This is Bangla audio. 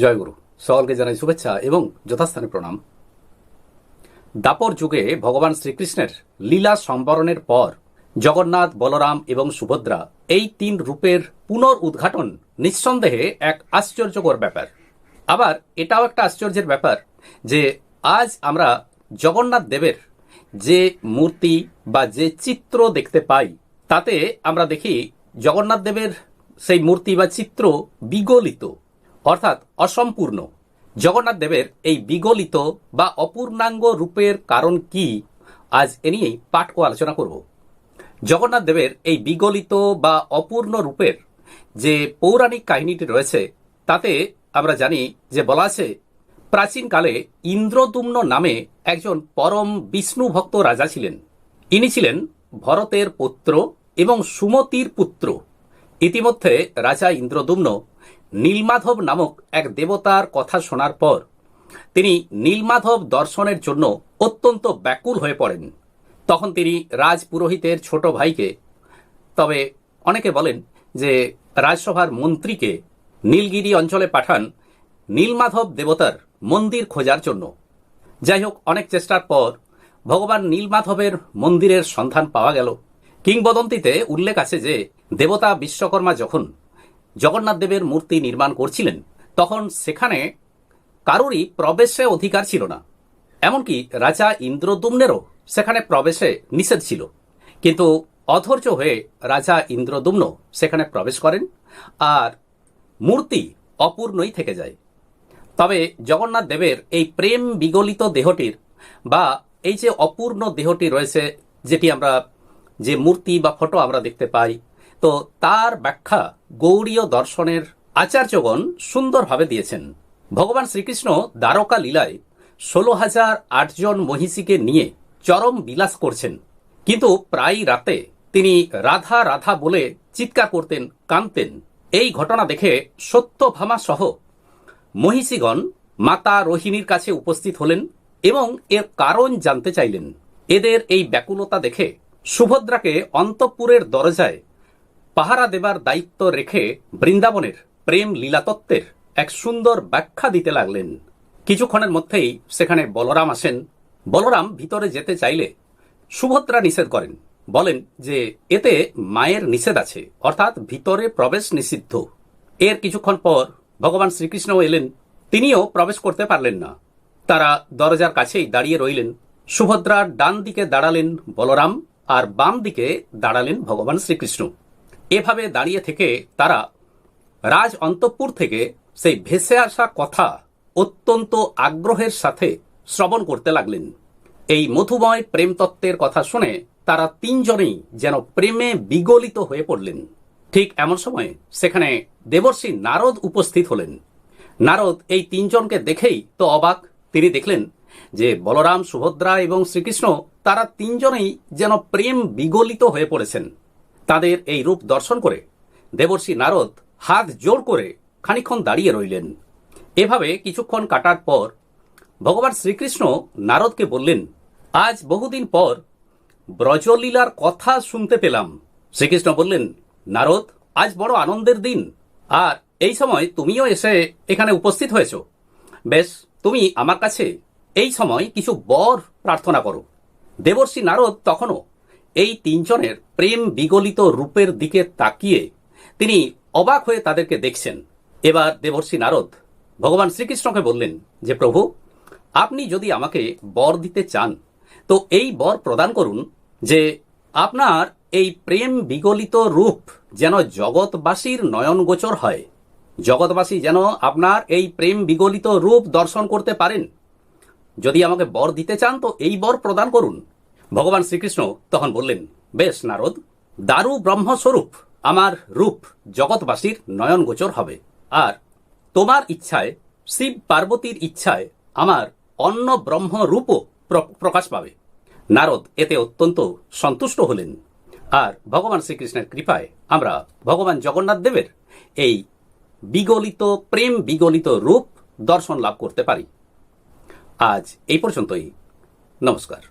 জয়গুরু সকলকে জানাই শুভেচ্ছা এবং যথাস্থানে প্রণাম। দাপর যুগে ভগবান শ্রীকৃষ্ণের লীলা সম্বরণের পর জগন্নাথ, বলরাম এবং সুভদ্রা এই তিন রূপের পুনর উদ্ঘাটন নিঃসন্দেহে এক আশ্চর্যকর ব্যাপার। আবার এটাও একটা আশ্চর্যের ব্যাপার যে আজ আমরা জগন্নাথ দেবের যে মূর্তি বা যে চিত্র দেখতে পাই, তাতে আমরা দেখি জগন্নাথ দেবের সেই মূর্তি বা চিত্র বিগলিত। অর্থাৎ অসম্পূর্ণ। জগন্নাথ দেবের এই বিগলিত বা অপূর্ণাঙ্গ রূপের কারণ কি, আজ এ নিয়েই পাঠ ও আলোচনা করব। জগন্নাথ দেবের এই বিগলিত বা অপূর্ণ রূপের যে পৌরাণিক কাহিনীটি রয়েছে, তাতে আমরা জানি যে বলা আছে প্রাচীনকালে ইন্দ্রদুম্ন নামে একজন পরম বিষ্ণু ভক্ত রাজা ছিলেন। ইনি ছিলেন ভরতের পুত্র এবং সুমতির পুত্র। ইতিমধ্যে রাজা ইন্দ্রদুম্ন নীলমাধব নামক এক দেবতার কথা শোনার পর তিনি নীলমাধব দর্শনের জন্য অত্যন্ত ব্যাকুল হয়ে পড়েন। তখন তিনি রাজপুরোহিতের ছোট ভাইকে, তবে অনেকে বলেন যে রাজসভার মন্ত্রীকে নীলগিরি অঞ্চলে পাঠান নীলমাধব দেবতার মন্দির খোঁজার জন্য। যাই হোক, অনেক চেষ্টার পর ভগবান নীলমাধবের মন্দিরের সন্ধান পাওয়া গেল। কিংবদন্তিতে উল্লেখ আছে যে দেবতা বিশ্বকর্মা যখন জগন্নাথ দেবের মূর্তি নির্মাণ করছিলেন, তখন সেখানে কারোরই প্রবেশে অধিকার ছিল না। এমনকি রাজা ইন্দ্রদুম্নেরও সেখানে প্রবেশে নিষেধ ছিল। কিন্তু অধৈর্য হয়ে রাজা ইন্দ্রদুম্ন সেখানে প্রবেশ করেন আর মূর্তি অপূর্ণই থেকে যায়। তবে জগন্নাথ দেবের এই প্রেম বিগলিত দেহটির বা এই যে অপূর্ণ দেহটি রয়েছে, যেটি আমরা যে মূর্তি বা ফটো আমরা দেখতে পাই তো তার ব্যাখ্যা গৌড়ীয় দর্শনের আচার্যগণ সুন্দরভাবে দিয়েছেন। ভগবান শ্রীকৃষ্ণ দ্বারকা লীলায় ষোলো হাজার আটজন মহিষীকে নিয়ে চরম বিলাস করছেন। কিন্তু প্রায় রাতে তিনি রাধা রাধা বলে চিৎকার করতেন, কাঁদতেন। এই ঘটনা দেখে সত্যভামা সহ মহিষীগণ মাতা রোহিণীর কাছে উপস্থিত হলেন এবং এর কারণ জানতে চাইলেন। এদের এই ব্যাকুলতা দেখে সুভদ্রাকে অন্তঃপুরের দরজায় পাহারা দেবার দায়িত্ব রেখে বৃন্দাবনের প্রেম লীলাতত্ত্বের এক সুন্দর ব্যাখ্যা দিতে লাগলেন। কিছুক্ষণের মধ্যেই সেখানে বলরাম আসেন। বলরাম ভিতরে যেতে চাইলে সুভদ্রা নিষেধ করেন। বলেন যে, এতে মায়ের নিষেধ আছে, অর্থাৎ ভিতরে প্রবেশ নিষিদ্ধ। এর কিছুক্ষণ পর ভগবান শ্রীকৃষ্ণও এলেন। তিনিও প্রবেশ করতে পারলেন না। তারা দরজার কাছেই দাঁড়িয়ে রইলেন। সুভদ্রার ডান দিকে দাঁড়ালেন বলরাম আর বাম দিকে দাঁড়ালেন ভগবান শ্রীকৃষ্ণ। এভাবে দাঁড়িয়ে থেকে তারা রাজ অন্তঃপুর থেকে সেই ভেসে আসা কথা অত্যন্ত আগ্রহের সাথে শ্রবণ করতে লাগলেন। এই মধুময় প্রেমতত্ত্বের কথা শুনে তারা তিনজনেই যেন প্রেমে বিগলিত হয়ে পড়লেন। ঠিক এমন সময় সেখানে দেবর্ষী নারদ উপস্থিত হলেন। নারদ এই তিনজনকে দেখেই তো অবাক। তিনি দেখলেন যে বলরাম, সুভদ্রা এবং শ্রীকৃষ্ণ তারা তিনজনেই যেন প্রেম বিগলিত হয়ে পড়েছেন। তাদের এই রূপ দর্শন করে দেবর্ষী নারদ হাত জোর করে খানিক্ষণ দাঁড়িয়ে রইলেন। এভাবে কিছুক্ষণ কাটার পর ভগবান শ্রীকৃষ্ণ নারদকে বললেন, আজ বহুদিন পর ব্রজলীলার কথা শুনতে পেলাম। শ্রীকৃষ্ণ বললেন, নারদ, আজ বড় আনন্দের দিন। আর এই সময় তুমিও এসে এখানে উপস্থিত হয়েছ। বেশ, তুমি আমার কাছে এই সময় কিছু বর প্রার্থনা করো। দেবর্ষী নারদ তখনও এই তিনজনের প্রেম বিগলিত রূপের দিকে তাকিয়ে তিনি অবাক হয়ে তাদেরকে দেখছেন। এবার দেবর্ষী নারদ ভগবান শ্রীকৃষ্ণকে বললেন যে, প্রভু, আপনি যদি আমাকে বর দিতে চান, তো এই বর প্রদান করুন যে আপনার এই প্রেম বিগলিত রূপ যেন জগৎবাসীর নয়নগোচর হয়। জগৎবাসী যেন আপনার এই প্রেম বিগলিত রূপ দর্শন করতে পারেন। যদি আমাকে বর দিতে চান, তো এই বর প্রদান করুন। ভগবান শ্রীকৃষ্ণ তখন বললেন, বেশ নারদ, দারু ব্রহ্মস্বরূপ আমার রূপ জগৎবাসীর নয়নগোচর হবে। আর তোমার ইচ্ছায়, শিব পার্বতীর ইচ্ছায় আমার অন্য ব্রহ্ম রূপও প্রকাশ পাবে নারদ এতে অত্যন্ত সন্তুষ্ট হলেন। আর ভগবান শ্রীকৃষ্ণের কৃপায় আমরা ভগবান জগন্নাথ দেবের এই বিগলিত, প্রেম বিগলিত রূপ দর্শন লাভ করতে পারি। আজ এই পর্যন্তই। নমস্কার।